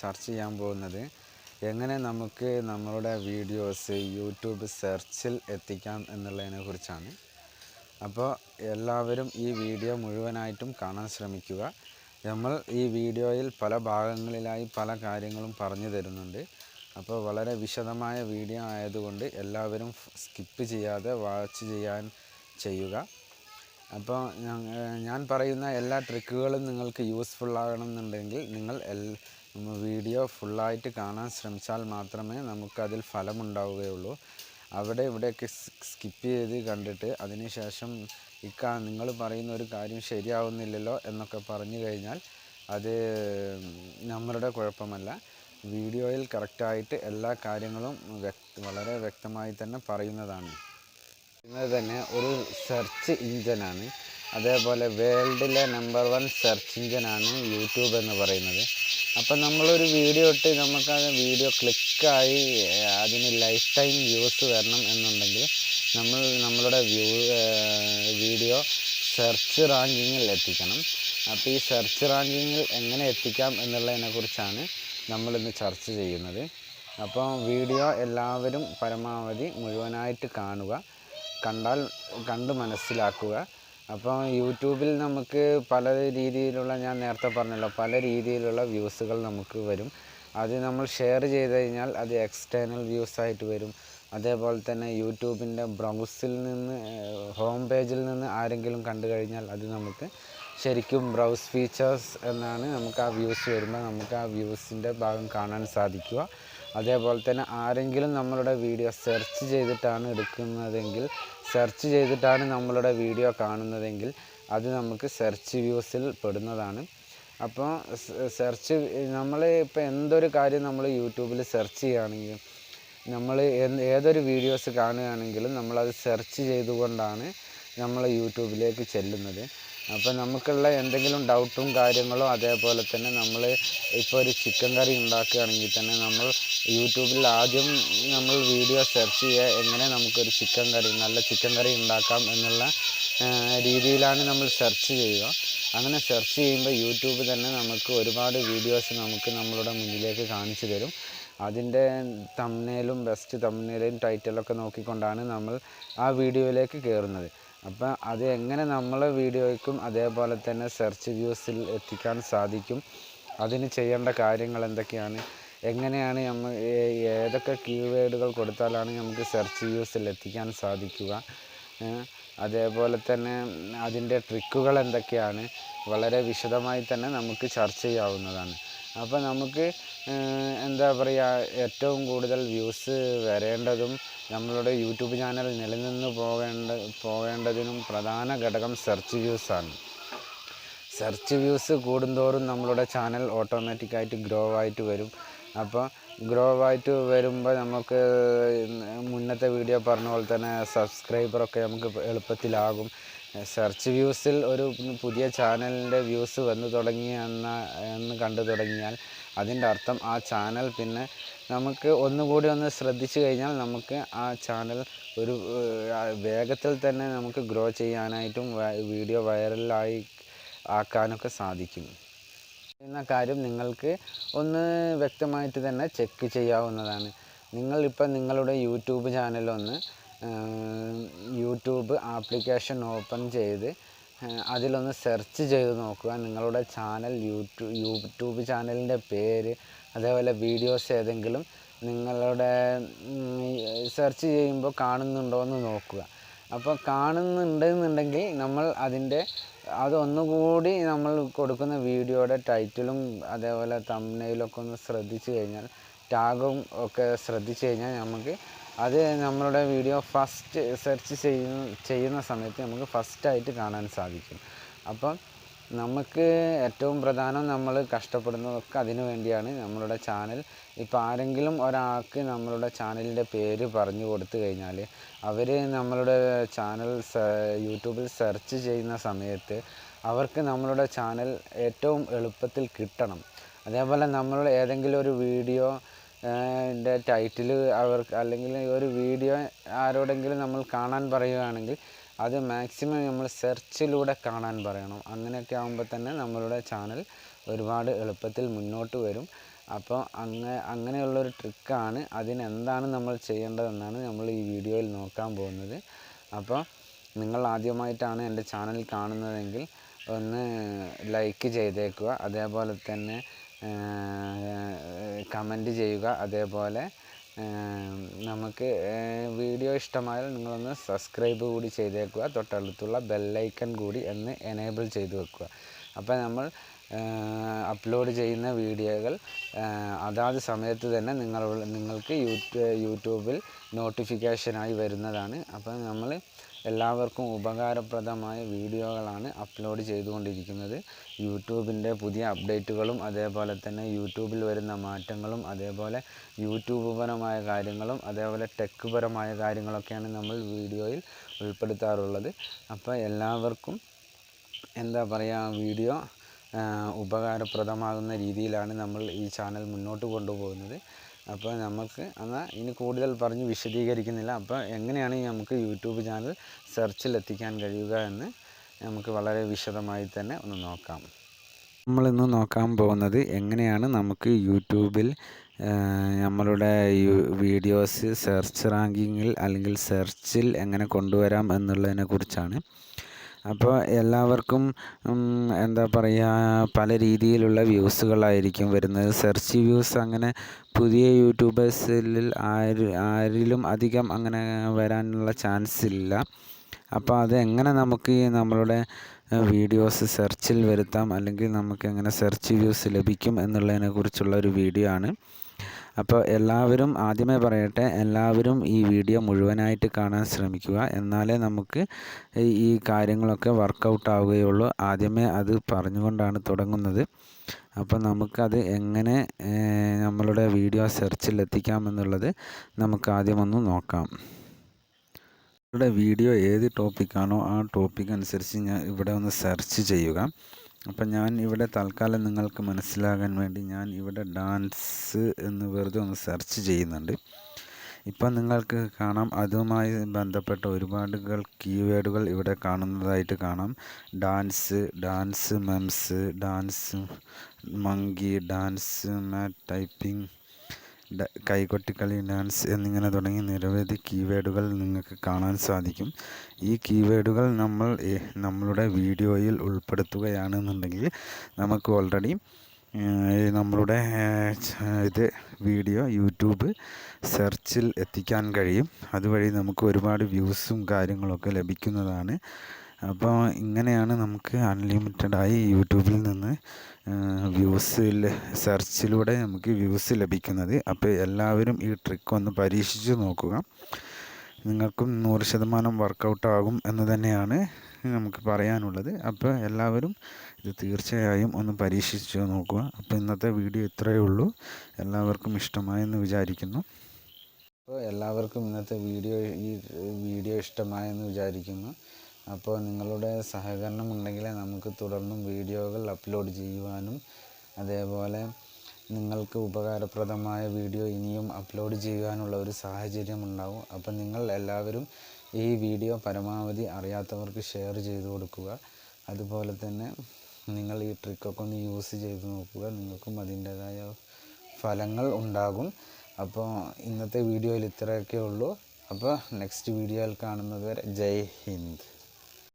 ചർച്ച ചെയ്യാൻ പോകുന്നത് എങ്ങനെ നമുക്ക് നമ്മളുടെ വീഡിയോസ് യൂട്യൂബ് സെർച്ചിൽ എത്തിക്കാം എന്നുള്ളതിനെ കുറിച്ചാണ്. അപ്പോൾ എല്ലാവരും ഈ വീഡിയോ മുഴുവനായിട്ടും കാണാൻ ശ്രമിക്കുക. നമ്മൾ ഈ വീഡിയോയിൽ പല ഭാഗങ്ങളിലായി പല കാര്യങ്ങളും പറഞ്ഞു തരുന്നുണ്ട്. അപ്പോൾ വളരെ വിശദമായ വീഡിയോ ആയതുകൊണ്ട് എല്ലാവരും സ്കിപ്പ് ചെയ്യാതെ വാച്ച് ചെയ്യാൻ ചെയ്യുക. അപ്പോൾ ഞാൻ പറയുന്ന എല്ലാ ട്രിക്കുകളും നിങ്ങൾക്ക് യൂസ്ഫുൾ ആകണമെന്നുണ്ടെങ്കിൽ നിങ്ങൾ വീഡിയോ ഫുള്ളായിട്ട് കാണാൻ ശ്രമിച്ചാൽ മാത്രമേ നമുക്കതിൽ ഫലമുണ്ടാവുകയുള്ളൂ. അവിടെ ഇവിടെയൊക്കെ സ്കിപ്പ് ചെയ്ത് കണ്ടിട്ട് അതിനുശേഷം ഇക്ക നിങ്ങൾ പറയുന്ന ഒരു കാര്യം ശരിയാവുന്നില്ലല്ലോ എന്നൊക്കെ പറഞ്ഞു കഴിഞ്ഞാൽ അത് നമ്മളുടെ കുഴപ്പമല്ല. വീഡിയോയിൽ കറക്റ്റായിട്ട് എല്ലാ കാര്യങ്ങളും വളരെ വ്യക്തമായി തന്നെ പറയുന്നതാണ്. ഇത് തന്നെ ഒരു സെർച്ച് ഇഞ്ചനാണ് അതേപോലെ വേൾഡിലെ നമ്പർ വൺ സെർച്ച് ഇഞ്ചനാണ് യൂട്യൂബ് എന്ന് പറയുന്നത്. അപ്പം നമ്മളൊരു വീഡിയോ ഇട്ട് നമുക്ക് ആ വീഡിയോ ക്ലിക്കായി അതിന് ലൈഫ് ടൈം വ്യൂസ് വരണം എന്നുണ്ടെങ്കിൽ നമ്മൾ നമ്മളുടെ വ്യൂ വീഡിയോ സെർച്ച് റാങ്കിങ്ങിൽ എത്തിക്കണം. അപ്പോൾ ഈ സെർച്ച് റാങ്കിങ്ങിൽ എങ്ങനെ എത്തിക്കാം എന്നുള്ളതിനെക്കുറിച്ചാണ് നമ്മളിന്ന് ചർച്ച ചെയ്യുന്നത്. അപ്പോൾ വീഡിയോ എല്ലാവരും പരമാവധി മുഴുവനായിട്ട് കാണുക കണ്ടാൽ കണ്ട് മനസ്സിലാക്കുക. അപ്പോൾ യൂട്യൂബിൽ നമുക്ക് പല രീതിയിലുള്ള ഞാൻ നേരത്തെ പറഞ്ഞല്ലോ പല രീതിയിലുള്ള വ്യൂസുകൾ നമുക്ക് വരും. അത് നമ്മൾ ഷെയർ ചെയ്ത് കഴിഞ്ഞാൽ അത് എക്സ്റ്റേണൽ വ്യൂസ് ആയിട്ട് വരും. അതേപോലെ തന്നെ യൂട്യൂബിന്റെ ബ്രൗസിൽ നിന്ന് ഹോം പേജിൽ നിന്ന് ആരെങ്കിലും കണ്ടു കഴിഞ്ഞാൽ അത് നമുക്ക് ശരിക്കും ബ്രൗസ് ഫീച്ചേഴ്സ് എന്നാണ് നമുക്ക് ആ വ്യൂസ് വരുമ്പോൾ നമുക്ക് ആ വ്യൂസിന്റെ ഭാഗം കാണാൻ സാധിക്കുക. അതേപോലെ തന്നെ ആരെങ്കിലും നമ്മളുടെ വീഡിയോ സെർച്ച് ചെയ്തിട്ടാണ് എടുക്കുന്നതെങ്കിൽ സെർച്ച് ചെയ്തിട്ടാണ് നമ്മളുടെ വീഡിയോ കാണുന്നതെങ്കിൽ അത് നമുക്ക് സെർച്ച് വ്യൂസിൽ പെടുന്നതാണ്. അപ്പോൾ സെർച്ച് നമ്മൾ ഇപ്പോൾ എന്തൊരു കാര്യം നമ്മൾ യൂട്യൂബിൽ സെർച്ച് ചെയ്യുകയാണെങ്കിൽ നമ്മൾ ഏതൊരു വീഡിയോസ് കാണുകയാണെങ്കിലും നമ്മളത് സെർച്ച് ചെയ്തുകൊണ്ടാണ് നമ്മൾ യൂട്യൂബിലേക്ക് ചെല്ലുന്നത്. അപ്പോൾ നമുക്കുള്ള എന്തെങ്കിലും ഡൗട്ടും കാര്യങ്ങളും അതേപോലെ തന്നെ നമ്മൾ ഇപ്പോൾ ഒരു ചിക്കൻ കറി ഉണ്ടാക്കുകയാണെങ്കിൽ തന്നെ നമ്മൾ യൂട്യൂബിൽ ആദ്യം നമ്മൾ വീഡിയോ സെർച്ച് ചെയ്യുക എങ്ങനെ നമുക്കൊരു ചിക്കൻ കറി നല്ല ചിക്കൻ കറി ഉണ്ടാക്കാം എന്നുള്ള രീതിയിലാണ് നമ്മൾ സെർച്ച് ചെയ്യുക. അങ്ങനെ സെർച്ച് ചെയ്യുമ്പോൾ യൂട്യൂബ് തന്നെ നമുക്ക് ഒരുപാട് വീഡിയോസ് നമുക്ക് നമ്മളുടെ മുന്നിലേക്ക് കാണിച്ചു തരും. അതിന്റെ തമ്മിലും ബെസ്റ്റ് തമ്മിലും ടൈറ്റിലൊക്കെ നോക്കിക്കൊണ്ടാണ് നമ്മൾ ആ വീഡിയോയിലേക്ക് കയറുന്നത്. അപ്പം അത് എങ്ങനെ നമ്മളെ വീഡിയോയ്ക്കും അതേപോലെ തന്നെ സെർച്ച് വ്യൂസിൽ എത്തിക്കാൻ സാധിക്കും? അതിന് ചെയ്യേണ്ട കാര്യങ്ങൾ എന്തൊക്കെയാണ്? എങ്ങനെയാണ് നമ്മൾ ഏതൊക്കെ കീവേഡുകൾ കൊടുത്താലാണ് നമുക്ക് സെർച്ച് വ്യൂസിൽ എത്തിക്കാൻ സാധിക്കുക? അതേപോലെ തന്നെ അതിന്റെ ട്രിക്കുകൾ എന്തൊക്കെയാണ്? വളരെ വിശദമായി തന്നെ നമുക്ക് ചർച്ച ചെയ്യാവുന്നതാണ്. അപ്പോൾ നമുക്ക് എന്താ പറയുക ഏറ്റവും കൂടുതൽ വ്യൂസ് വരേണ്ടതും നമ്മളുടെ യൂട്യൂബ് ചാനൽ നിലനിന്ന് പോകേണ്ട പോകേണ്ടതിനും പ്രധാന ഘടകം സെർച്ച് വ്യൂസാണ് സെർച്ച് വ്യൂസ് കൂടുന്തോറും നമ്മളുടെ ചാനൽ ഓട്ടോമാറ്റിക്കായിട്ട് ഗ്രോ ആയിട്ട് വരും. അപ്പോൾ ഗ്രോ ആയിട്ട് വരുമ്പോൾ നമുക്ക് മുന്നത്തെ വീഡിയോ പറഞ്ഞ പോലെ തന്നെ സബ്സ്ക്രൈബറൊക്കെ നമുക്ക് എളുപ്പത്തിലാകും. സെർച്ച് വ്യൂസിൽ ഒരു പുതിയ ചാനലിന്റെ വ്യൂസ് വന്നു തുടങ്ങി എന്ന എന്ന് കണ്ടു തുടങ്ങിയാൽ അതിന്റെ അർത്ഥം ആ ചാനൽ പിന്നെ നമുക്ക് ഒന്നുകൂടി ഒന്ന് ശ്രദ്ധിച്ചു കഴിഞ്ഞാൽ നമുക്ക് ആ ചാനൽ ഒരു വേഗത്തിൽ തന്നെ നമുക്ക് ഗ്രോ ചെയ്യാനായിട്ടും വീഡിയോ വൈറലായി ആക്കാനൊക്കെ സാധിക്കും. എന്ന കാര്യം നിങ്ങൾക്ക് ഒന്ന് വ്യക്തമായിട്ട് തന്നെ ചെക്ക് ചെയ്യാവുന്നതാണ്. നിങ്ങളിപ്പോൾ നിങ്ങളുടെ യൂട്യൂബ് ചാനലൊന്ന് യൂട്യൂബ് ആപ്ലിക്കേഷൻ ഓപ്പൺ ചെയ്ത് അതിലൊന്ന് സെർച്ച് ചെയ്ത് നോക്കുക. നിങ്ങളുടെ ചാനൽ യൂട്യൂബ് യൂട്യൂബ് ചാനലിന്റെ പേര് അതേപോലെ വീഡിയോസ് ഏതെങ്കിലും നിങ്ങളുടെ സെർച്ച് ചെയ്യുമ്പോൾ കാണുന്നുണ്ടോ എന്ന് നോക്കുക. അപ്പോൾ കാണുന്നുണ്ടെന്നുണ്ടെങ്കിൽ നമ്മൾ അതിന്റെ അതൊന്നുകൂടി നമ്മൾ കൊടുക്കുന്ന വീഡിയോയുടെ ടൈറ്റിലും അതേപോലെ തമ്മനയിലൊക്കെ ഒന്ന് ശ്രദ്ധിച്ചു കഴിഞ്ഞാൽ ടാഗും ഒക്കെ ശ്രദ്ധിച്ചു കഴിഞ്ഞാൽ നമുക്ക് അത് നമ്മളുടെ വീഡിയോ ഫസ്റ്റ് സെർച്ച് ചെയ്യുന്ന ചെയ്യുന്ന സമയത്ത് നമുക്ക് ഫസ്റ്റായിട്ട് കാണാൻ സാധിക്കും. അപ്പം നമുക്ക് ഏറ്റവും പ്രധാനം നമ്മൾ കഷ്ടപ്പെടുന്നതൊക്കെ അതിനു വേണ്ടിയാണ് നമ്മളുടെ ചാനൽ ഇപ്പോൾ ആരെങ്കിലും ഒരാൾക്ക് നമ്മളുടെ ചാനലിന്റെ പേര് പറഞ്ഞു കൊടുത്തു കഴിഞ്ഞാൽ അവർ നമ്മളുടെ ചാനൽ യൂട്യൂബിൽ സെർച്ച് ചെയ്യുന്ന സമയത്ത് അവർക്ക് നമ്മളുടെ ചാനൽ ഏറ്റവും എളുപ്പത്തിൽ കിട്ടണം. അതേപോലെ നമ്മൾ ഏതെങ്കിലും ഒരു വീഡിയോ ന്റെ ടൈറ്റിൽ അവർക്ക് അല്ലെങ്കിൽ ഒരു വീഡിയോ ആരോടെങ്കിലും നമ്മൾ കാണാൻ പറയുകയാണെങ്കിൽ അത് മാക്സിമം നമ്മൾ സെർച്ചിലൂടെ കാണാൻ പറയണം. അങ്ങനെയൊക്കെ ആകുമ്പോൾ തന്നെ നമ്മളുടെ ചാനൽ ഒരുപാട് എളുപ്പത്തിൽ മുന്നോട്ട് വരും. അപ്പോൾ അങ്ങ അങ്ങനെയുള്ളൊരു ട്രിക്കാണ് അതിനെന്താണ് നമ്മൾ ചെയ്യേണ്ടതെന്നാണ് നമ്മൾ ഈ വീഡിയോയിൽ നോക്കാൻ പോകുന്നത്. അപ്പോൾ നിങ്ങൾ ആദ്യമായിട്ടാണ് എന്റെ ചാനൽ കാണുന്നതെങ്കിൽ ഒന്ന് ലൈക്ക് ചെയ്തേക്കുക. അതേപോലെ തന്നെ കമന്റ് ചെയ്യുക. അതേപോലെ നമുക്ക് വീഡിയോ ഇഷ്ടമായാൽ നിങ്ങളൊന്ന് സബ്സ്ക്രൈബ് കൂടി ചെയ്തേക്കുക. തൊട്ടടുത്തുള്ള ബെല്ലൈക്കൺ കൂടി എന്ന് എനേബിൾ ചെയ്ത് വെക്കുക. അപ്പോൾ നമ്മൾ അപ്ലോഡ് ചെയ്യുന്ന വീഡിയോകൾ അതാത് സമയത്ത് തന്നെ നിങ്ങൾ നിങ്ങൾക്ക് യൂട്യൂബിൽ നോട്ടിഫിക്കേഷനായി വരുന്നതാണ്. അപ്പോൾ നമ്മൾ എല്ലാവർക്കും ഉപകാരപ്രദമായ വീഡിയോകളാണ് അപ്ലോഡ് ചെയ്തുകൊണ്ടിരിക്കുന്നത്. യൂട്യൂബിന്റെ പുതിയ അപ്ഡേറ്റുകളും അതേപോലെ തന്നെ യൂട്യൂബിൽ വരുന്ന മാറ്റങ്ങളും അതേപോലെ യൂട്യൂബ് പരമായ കാര്യങ്ങളും അതേപോലെ ടെക് പരമായ കാര്യങ്ങളൊക്കെയാണ് നമ്മൾ വീഡിയോയിൽ ഉൾപ്പെടുത്താറുള്ളത്. അപ്പോൾ എല്ലാവർക്കും എന്താ പറയുക വീഡിയോ ഉപകാരപ്രദമാകുന്ന രീതിയിലാണ് നമ്മൾ ഈ ചാനൽ മുന്നോട്ട് കൊണ്ടുപോകുന്നത്. അപ്പോൾ നമുക്ക് എന്നാൽ ഇനി കൂടുതൽ പറഞ്ഞ് വിശദീകരിക്കുന്നില്ല. അപ്പോൾ എങ്ങനെയാണ് നമുക്ക് യൂട്യൂബ് ചാനൽ സെർച്ചിൽ എത്തിക്കാൻ കഴിയുക എന്ന് നമുക്ക് വളരെ വിശദമായി തന്നെ ഒന്ന് നോക്കാം. നമ്മളിന്ന് നോക്കാൻ പോകുന്നത് എങ്ങനെയാണ് നമുക്ക് യൂട്യൂബിൽ നമ്മളുടെ വീഡിയോസ് സെർച്ച് റാങ്കിങ്ങിൽ അല്ലെങ്കിൽ സെർച്ചിൽ എങ്ങനെ കൊണ്ടുവരാം എന്നുള്ളതിനെ കുറിച്ചാണ്. അപ്പോൾ എല്ലാവർക്കും എന്താ പറയുക പല രീതിയിലുള്ള വ്യൂസുകളായിരിക്കും വരുന്നത്. സെർച്ച് വ്യൂസ് അങ്ങനെ പുതിയ യൂട്യൂബേഴ്സിൽ ആര് ആരിലും അധികം അങ്ങനെ വരാനുള്ള ചാൻസ് ഇല്ല അപ്പോൾ അത് എങ്ങനെ നമുക്ക് നമ്മളുടെ വീഡിയോസ് സെർച്ചിൽ വരുത്താം അല്ലെങ്കിൽ നമുക്ക് എങ്ങനെ സെർച്ച് വ്യൂസ് ലഭിക്കും എന്നുള്ളതിനെ കുറിച്ചുള്ള ഒരു വീഡിയോ ആണ്. അപ്പോൾ എല്ലാവരും ആദ്യമേ പറയട്ടെ എല്ലാവരും ഈ വീഡിയോ മുഴുവനായിട്ട് കാണാൻ ശ്രമിക്കുക. എന്നാലേ നമുക്ക് ഈ കാര്യങ്ങളൊക്കെ വർക്കൗട്ട് ആവുകയുള്ളൂ. ആദ്യമേ അത് പറഞ്ഞുകൊണ്ടാണ് തുടങ്ങുന്നത്. അപ്പോൾ നമുക്കത് എങ്ങനെ നമ്മളുടെ വീഡിയോ സെർച്ചിൽ എത്തിക്കാമെന്നുള്ളത് നമുക്ക് ആദ്യമൊന്ന് നോക്കാം. നിങ്ങളുടെ വീഡിയോ ഏത് ടോപ്പിക്കാണോ ആ ടോപ്പിക് അനുസരിച്ച് ഞാൻ ഇവിടെ ഒന്ന് സെർച്ച് ചെയ്യുക. അപ്പം ഞാൻ ഇവിടെ തൽക്കാലം നിങ്ങൾക്ക് മനസ്സിലാകാൻ വേണ്ടി ഞാൻ ഇവിടെ ഡാൻസ് എന്ന് വെറുതെ ഒന്ന് സെർച്ച് ചെയ്യുന്നുണ്ട്. ഇപ്പം നിങ്ങൾക്ക് കാണാം അതുമായി ബന്ധപ്പെട്ട ഒരുപാട് കീവേഡുകൾ ഇവിടെ കാണുന്നതായിട്ട് കാണാം. Dance dance memes dance monkey dance mat typing കൈകൊട്ടിക്കളി ഡാൻസ് എന്നിങ്ങനെ തുടങ്ങി നിരവധി കീവേഡുകൾ നിങ്ങൾക്ക് കാണാൻ സാധിക്കും. ഈ കീവേഡുകൾ നമ്മൾ നമ്മളുടെ വീഡിയോയിൽ ഉൾപ്പെടുത്തുകയാണെന്നുണ്ടെങ്കിൽ നമുക്ക് ഓൾറെഡി നമ്മളുടെ ഇത് വീഡിയോ യൂട്യൂബ് സെർച്ചിൽ എത്തിക്കാൻ കഴിയും. അതുവഴി നമുക്ക് ഒരുപാട് വ്യൂസും കാര്യങ്ങളൊക്കെ ലഭിക്കുന്നതാണ്. അപ്പോൾ ഇങ്ങനെയാണ് നമുക്ക് അൺലിമിറ്റഡായി യൂട്യൂബിൽ നിന്ന് വ്യൂസ് സെർച്ചിലൂടെ നമുക്ക് വ്യൂസ് ലഭിക്കുന്നത്. അപ്പോൾ എല്ലാവരും ഈ ട്രിക്ക് ഒന്ന് പരീക്ഷിച്ച് നോക്കുക. നിങ്ങൾക്കും നൂറ് ശതമാനം വർക്കൗട്ടാകും എന്ന് തന്നെയാണ് നമുക്ക് പറയാനുള്ളത്. അപ്പോൾ എല്ലാവരും ഇത് തീർച്ചയായും ഒന്ന് പരീക്ഷിച്ച് നോക്കുക. അപ്പോൾ ഇന്നത്തെ വീഡിയോ ഇത്രയേ ഉള്ളൂ. എല്ലാവർക്കും ഇഷ്ടമായെന്ന് വിചാരിക്കുന്നു. അപ്പോൾ എല്ലാവർക്കും ഇന്നത്തെ വീഡിയോ ഈ വീഡിയോ ഇഷ്ടമായെന്ന് വിചാരിക്കുന്നു. അപ്പോൾ നിങ്ങളുടെ സഹകരണം ഉണ്ടെങ്കിൽ നമുക്ക് തുടർന്നും വീഡിയോകൾ അപ്ലോഡ് ചെയ്യുവാനും അതേപോലെ നിങ്ങൾക്ക് ഉപകാരപ്രദമായ വീഡിയോ ഇനിയും അപ്ലോഡ് ചെയ്യുവാനുള്ള ഒരു സാഹചര്യം ഉണ്ടാവും. അപ്പം നിങ്ങൾ എല്ലാവരും ഈ വീഡിയോ പരമാവധി അറിയാത്തവർക്ക് ഷെയർ ചെയ്ത് കൊടുക്കുക. അതുപോലെ തന്നെ നിങ്ങൾ ഈ ട്രിക്കൊക്കെ ഒന്ന് യൂസ് ചെയ്ത് നോക്കുക. നിങ്ങൾക്കും അതിന്റേതായ ഫലങ്ങൾ ഉണ്ടാകും. അപ്പോൾ ഇന്നത്തെ വീഡിയോയിൽ ഇത്രയൊക്കെ ഉള്ളൂ. അപ്പോൾ നെക്സ്റ്റ് വീഡിയോയിൽ കാണുന്നത് വരെ ജയ് ഹിന്ദ്.